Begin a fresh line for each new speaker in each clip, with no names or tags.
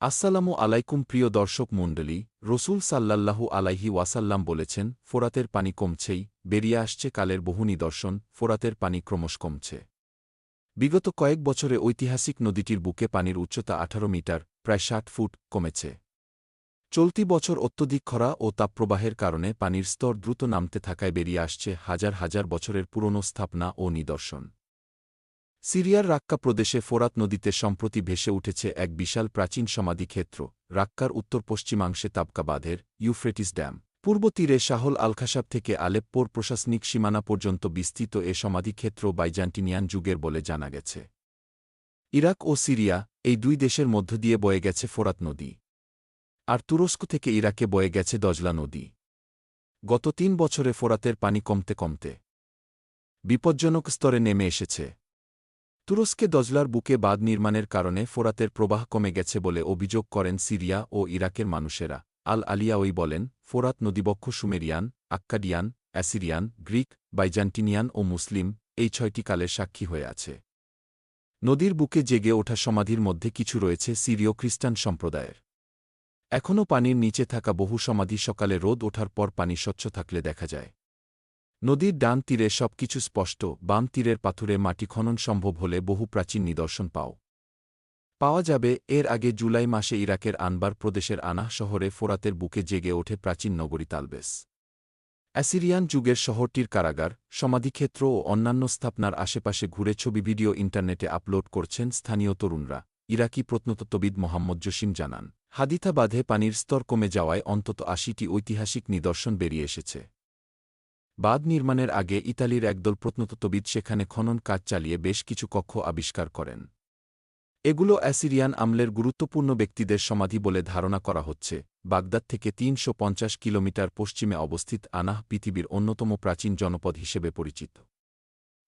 আসসালামু আলাইকুম প্রিয় দর্শক মণ্ডলী, রসুল সাল্লাল্লাহু আলাইহি ওয়াসাল্লাম বলেছেন, ফোরাতের পানি কমছেই, বেরিয়ে আসছে কালের বহু নিদর্শন, ফোরাতের পানি ক্রমশ কমছে। বিগত কয়েক বছরে ঐতিহাসিক নদীটির বুকে পানির উচ্চতা আঠারো মিটার, প্রায় ষাট ফুট, কমেছে। চলতি বছর অত্যধিক খরা ও তাপপ্রবাহের কারণে পানির স্তর দ্রুত নামতে থাকায় বেরিয়ে আসছে হাজার হাজার বছরের পুরনো স্থাপনা ও নিদর্শন। সিরিয়ার রাক্কা প্রদেশে ফোরাত নদীতে সম্প্রতি ভেসে উঠেছে এক বিশাল প্রাচীন সমাধিক্ষেত্র রাক্কার উত্তর পশ্চিমাংশে তাবকা বাঁধের ইউফ্রেটিস ড্যাম। পূর্ব তীরে শাহল আলখাসাব থেকে আলেপ্পোর প্রশাসনিক সীমানা পর্যন্ত বিস্তৃত এ সমাধিক্ষেত্র বাইজান্টিনিয়ান যুগের বলে জানা গেছে। ইরাক ও সিরিয়া, এই দুই দেশের মধ্য দিয়ে বয়ে গেছে ফোরাত নদী। আর তুরস্ক থেকে ইরাকে বয়ে গেছে দজলা নদী। গত তিন বছরে ফোরাতের পানি কমতে কমতে বিপজ্জনক স্তরে নেমে এসেছে। তুরস্কে দজলার বুকে বাঁধ নির্মাণের কারণে ফোরাতের প্রবাহ কমে গেছে বলে অভিযোগ করেন সিরিয়া ও ইরাকের মানুষেরা। আল আলিয়া ওই বলেন, ফোরাত নদীবক্ষ Sumerian, Akkadian, Assyrian, Greek, Byzantinian ও মুসলিম এই ছয়টি কালের সাক্ষী হয়ে আছে। নদীর বুকে জেগে ওঠা সমাধির মধ্যে কিছু রয়েছে সিরীয় খ্রিস্টান সম্প্রদায়ের। এখনও পানির নিচে থাকা বহু সমাধি সকালে রোদ ওঠার পর পানি স্বচ্ছ থাকলে দেখা যায়। নদীর ডান তীরে সবকিছু স্পষ্ট, বাম তীরের পাথুরে মাটি খনন সম্ভব হলে বহু প্রাচীন নিদর্শন পাও। পাওয়া যাবে, এর আগে জুলাই মাসে ইরাকের আনবার প্রদেশের আনাহ শহরে ফোরাতের বুকে জেগে ওঠে প্রাচীন নগরী তালবেস। অ্যাসিরিয়ান যুগের শহরটির কারাগার, সমাধিক্ষেত্র ও অন্যান্য স্থাপনার আশেপাশে ঘুরে ছবি ভিডিও ইন্টারনেটে আপলোড করছেন স্থানীয় তরুণরা, ইরাকি প্রত্নতত্ত্ববিদ মোহাম্মদ জসিম জানান। হাদিথা বাঁধে পানির স্তর কমে যাওয়ায় অন্তত আশিটি ঐতিহাসিক নিদর্শন বেরিয়ে এসেছে। বাঁধ নির্মাণের আগে ইতালির একদল প্রত্নতত্ত্ববিদ সেখানে খনন কাজ চালিয়ে বেশ কিছু কক্ষ আবিষ্কার করেন। এগুলো অ্যাসিরিয়ান আমলের গুরুত্বপূর্ণ ব্যক্তিদের সমাধি বলে ধারণা করা হচ্ছে। বাগদাদ থেকে তিনশো পঞ্চাশ কিলোমিটার পশ্চিমে অবস্থিত আনাহ পৃথিবীর অন্যতম প্রাচীন জনপদ হিসেবে পরিচিত।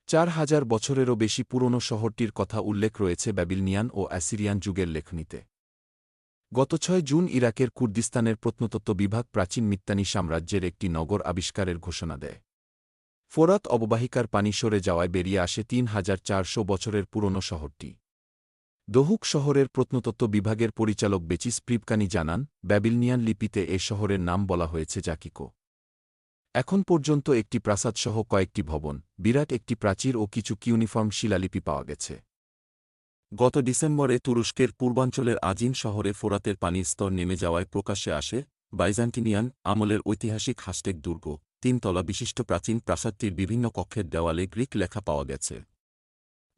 চার হাজার বছরেরও বেশি পুরনো শহরটির কথা উল্লেখ রয়েছে ব্যাবিলনিয়ান ও অ্যাসিরিয়ান যুগের লেখনীতে। গত ছয় জুন ইরাকের কুর্দিস্তানের প্রত্নতত্ত্ব বিভাগ প্রাচীন মিত্তানি সাম্রাজ্যের একটি নগর আবিষ্কারের ঘোষণা দেয়। ফোরাত অববাহিকার পানি সরে যাওয়ায় বেরিয়ে আসে তিন হাজার চারশো বছরের পুরনো শহরটি। দহুক শহরের প্রত্নতত্ত্ব বিভাগের পরিচালক বেচিস প্রিপকানি জানান, ব্যাবিলনিয়ান লিপিতে এ শহরের নাম বলা হয়েছে জাকিকো। এখন পর্যন্ত একটি প্রাসাদসহ কয়েকটি ভবন, বিরাট একটি প্রাচীর ও কিছু কিউনিফর্ম শিলালিপি পাওয়া গেছে। গত ডিসেম্বরে তুরস্কের পূর্বাঞ্চলের আজিন শহরে ফোরাতের পানির স্তর নেমে যাওয়ায় প্রকাশ্যে আসে বাইজান্টিনিয়ান আমলের ঐতিহাসিক হাস্টেক দুর্গ। তিনতলা বিশিষ্ট প্রাচীন প্রাসাদটির বিভিন্ন কক্ষের দেওয়ালে গ্রিক লেখা পাওয়া গেছে।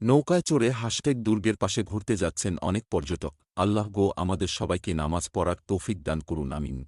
নৌকায় চড়ে হাস্টেক দুর্গের পাশে ঘুরতে যাচ্ছেন অনেক পর্যটক। আল্লাহ গো আমাদের সবাইকে নামাজ পড়ার তৌফিক দান করুন, আমিন।